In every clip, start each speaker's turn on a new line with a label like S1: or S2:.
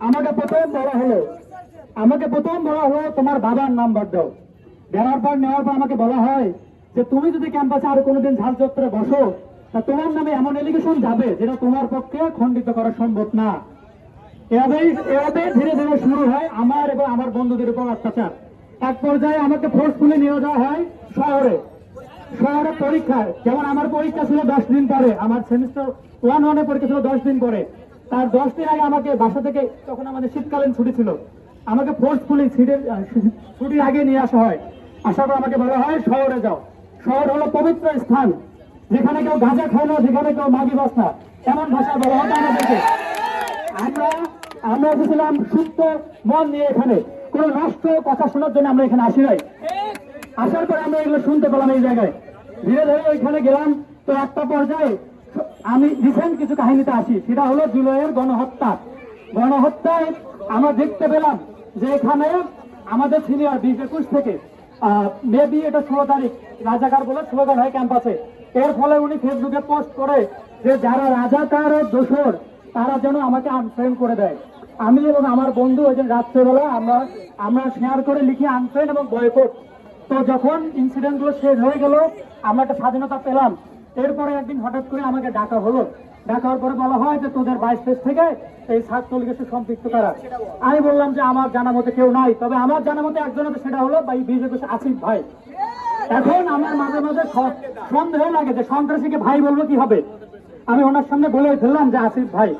S1: আমাকে প্রথম বলা হলো, আমাকে প্রথম বলা হলো তোমার বাবার নাম্বার দাও। দেওয়ার পর নেওয়ার পর আমাকে বলা হয় যে তুমি যদি ক্যাম্পাসে আর কোনোদিন ঝাল চত্বরে বসো, তা তোমার নামে এমন এলিগেশন যাবে যেটা তোমার পক্ষে খণ্ডিত করা সম্ভব না। এভাবেই এভাবে ধীরে ধীরে শুরু হয় আমার এবং আমার বন্ধুদের উপর অত্যাচার। এক পর্যায়ে আমাকে ফোর্সফুলি নিয়ে যাওয়া হয় শহরে। শহরে পরীক্ষায়, যেমন আমার পরীক্ষা ছিল দশ দিন পরে, আমার সেমিস্টার ওয়ান ওয়ানের পরীক্ষা ছিল দশ দিন পরে। তার দশ দিন আগে আমাকে বাসা থেকে তখন আমাদের শীতকালীন ছুটি ছিল, আমাকে ফোর্সফুলি ছুটির ছুটির আগে নিয়ে আসা হয়। আসার পর আমাকে বলা হয়, শহরে যাও। শহর হলো পবিত্র স্থান, যেখানে কেউ গাঁজা খায় না, যেখানে কেউ মাগি বস না। এমন ভাষায় বলা হতো আমাদেরকে আমরা আমরা এসেছিলাম সুস্থ মন নিয়ে এখানে। কোনো নষ্ট কথা শোনার জন্য আমরা এখানে আসি নাই। আসার পরে আমরা এগুলো শুনতে পেলাম এই জায়গায়। ধীরে ধীরে ওইখানে গেলাম, তো একটা পর্যায়ে আমি রিসেন্ট কিছু কাহিনীতে আসি। সেটা হলো জুলাইয়ের গণহত্যা। গণহত্যায় আমরা দেখতে পেলাম যে এখানে আমাদের সিনিয়র বিশ একুশ থেকে মেবি এটা ষোলো তারিখ, রাজাকার বলে স্লোগান হয় ক্যাম্পাসে এর ফলে উনি ফেসবুকে পোস্ট করে যে যারা রাজাকার ও দোষর, তারা যেন আমাকে আনফ্রেন্ড করে দেয়। আমি এবং আমার বন্ধু ওই দিন রাত্রেবেলা আমরা আমরা শেয়ার করে লিখি আনফ্রেন্ড এবং বয়কট তো যখন ইনসিডেন্টগুলো শেষ হয়ে গেল, আমরা একটা স্বাধীনতা পেলাম। এরপরে একদিন হঠাৎ করে আমাকে ডাকা হলো। ডাকা হওয়ার পরে বলা হয় যে তোদের বাইশ পেজ থেকে এই ছাত্রলীগের সাথে সম্পৃক্ত করা? আমি বললাম যে আমার জানা মতে কেউ নাই, তবে আমার জানা মতে একজন আছে, সেটা হলো বা বিজেপি আসিফ ভাই। এখন আমার মাঝে মাঝে সন্দেহ লাগে যে সন্ত্রাসীকে ভাই বলব কি হবে। আমি ওনার সামনে বলে ফেললাম যে আসিফ ভাই।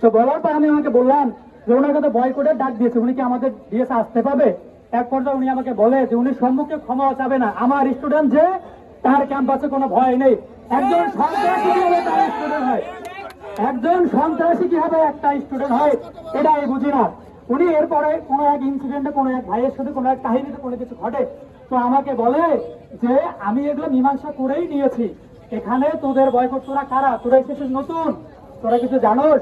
S1: তো বলার পর আমি ওনাকে বললাম যে ওনাকে তো বয়কটের ডাক দিয়েছে, উনি কি আমাদের দিয়েছে আসতে পাবে এক পর্যায়ে উনি আমাকে বলে যে উনি সম্মুখে ক্ষমা চাবে না। আমার স্টুডেন্ট যে তার ক্যাম্পাসে কোনো ভয় নেই। একজন সন্ত্রাসী কীভাবে তার স্টুডেন্ট হয়? একজন সন্ত্রাসী কীভাবে একটা স্টুডেন্ট হয় এটা আমি বুঝি না। উনি এরপরে কোনো এক ইনসিডেন্টে কোনো এক ভাইয়ের সাথে, কোনো এক কাহিনীতে কোনো কিছু ঘটে। তো আমাকে বলে যে, আমি এগুলো মীমাংসা করেই নিয়েছি। এখানে তোদের বয়কট তোরা কারা? তোরা এসেছিস নতুন? তোরা কিছু জানোস?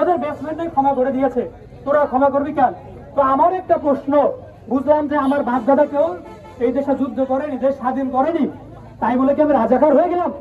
S1: ওদের বেসমেন্টে ক্ষমা করে দিয়েছে। তোরা ক্ষমা করবি কেন? তো আমার একটা প্রশ্ন, বুঝলাম যে আমার বাপ দাদা কেউ এই দেশে যুদ্ধ করেনি, দেশ স্বাধীন করেনি। তাই বলে কি আমি রাজাকার হয়ে গেলাম?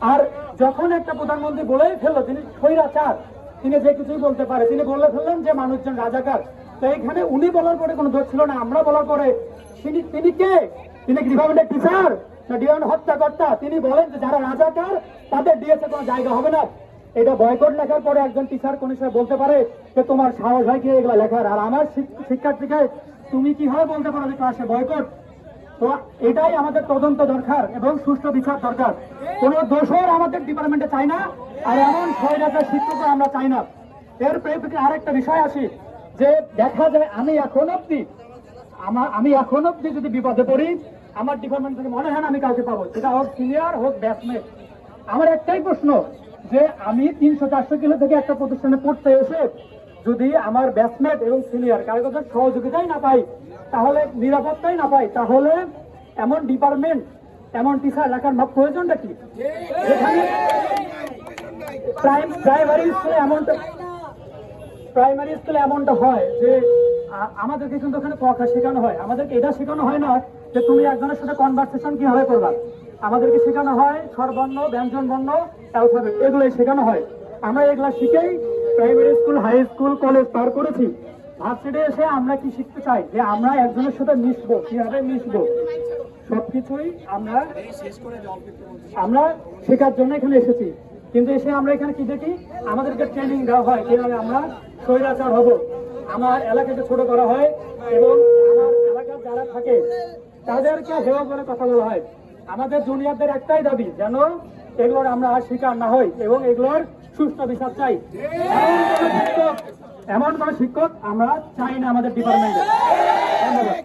S1: আর যখন একটা প্রধানমন্ত্রী বলেই ফেলল, তিনি স্বৈরাচার, তিনি যে কিছুই বলতে পারে, তিনি বলে ফেললেন যে মানুষজন রাজাকার। তো এইখানে উনি বলার পরে কোনো দোষ ছিল না, আমরা বলার পরে তিনি তিনি কে? তিনি গৃহমেন্টের টিচার না ডিওয়ান হত্যাকর্তা? তিনি বলেন যে যারা রাজাকার, তাদের দিয়েছে কোনো জায়গা হবে না। এটা বয়কট লেখার পরে একজন টিচার কোন হিসেবে বলতে পারে যে তোমার সাহস হয় কি এগুলো লেখার? আর আমার শিক- শিক্ষার্থীকে তুমি কি হয় বলতে পারো যে ক্লাসে বয়কট তো এটাই আমাদের তদন্ত দরকার এবং সুষ্ঠু বিচার দরকার। কোন দোষর আমাদের ডিপার্টমেন্টে চাই না, আর এমন ছয়টাকার শিক্ষকও আমরা চাই না। এর পরিপ্রেক্ষিতে আরেকটা বিষয় আসি, যে দেখা যায় আমি এখন অব্দি আমার, আমি এখন অব্দি যদি বিপদে পড়ি, আমার ডিপার্টমেন্ট থেকে মনে হয় না আমি কাউকে পাবো। সেটা হোক সিনিয়র হোক ব্যাটসম্যান আমার একটাই প্রশ্ন, যে আমি তিনশো চারশো কিলো থেকে একটা প্রতিষ্ঠানে পড়তে এসে যদি আমার ব্যাটসম্যান এবং সিনিয়র কারও কাছে সহযোগিতাই না পাই, তাহলে নিরাপত্তাই না পাই, তাহলে এমন ডিপার্টমেন্ট এমন টিচার রাখার প্রয়োজনটা কি? প্রাইমারি স্কুলে এমনটা প্রাইমারি স্কুলে এমনটা হয় যে আমাদেরকে কিন্তু ওখানে কথা শেখানো হয়। আমাদেরকে এটা শেখানো হয় না যে তুমি একজনের সাথে কনভারসেশন কীভাবে করবা। আমাদেরকে শেখানো হয় স্বরবর্ণ ব্যঞ্জন বর্ণ অ্যালফাবেট এগুলোই শেখানো হয়। আমরা এগুলা শিখেই primary school high school college পার করেছি। ভার্সিটি এসে আমরা কি শিখতে চাই? যে আমরা একজনের সাথে মিশবো, কীভাবে মিশবো? সবকিছুই আমরা আমরা শেখার জন্য এখানে এসেছি। কিন্তু এসে আমরা এখানে কি দেখি? আমাদেরকে ট্রেনিং দেওয়া হয়, কীভাবে আমরা স্বৈরাচার হব। আমার এলাকাকে ছোট করা হয় এবং আমার এলাকার যারা থাকে, তাদেরকে হেওয়া করে কথা বলা হয়। আমাদের জুনিয়রদের একটাই দাবি, যেন এগুলোর আমরা আর শিকার না হই এবং এগুলোর সুস্থ বিচার চাই। এমন কোন শিক্ষক এমন কোনো শিক্ষক আমরা চাই না আমাদের ডিপার্টমেন্টে ধন্যবাদ।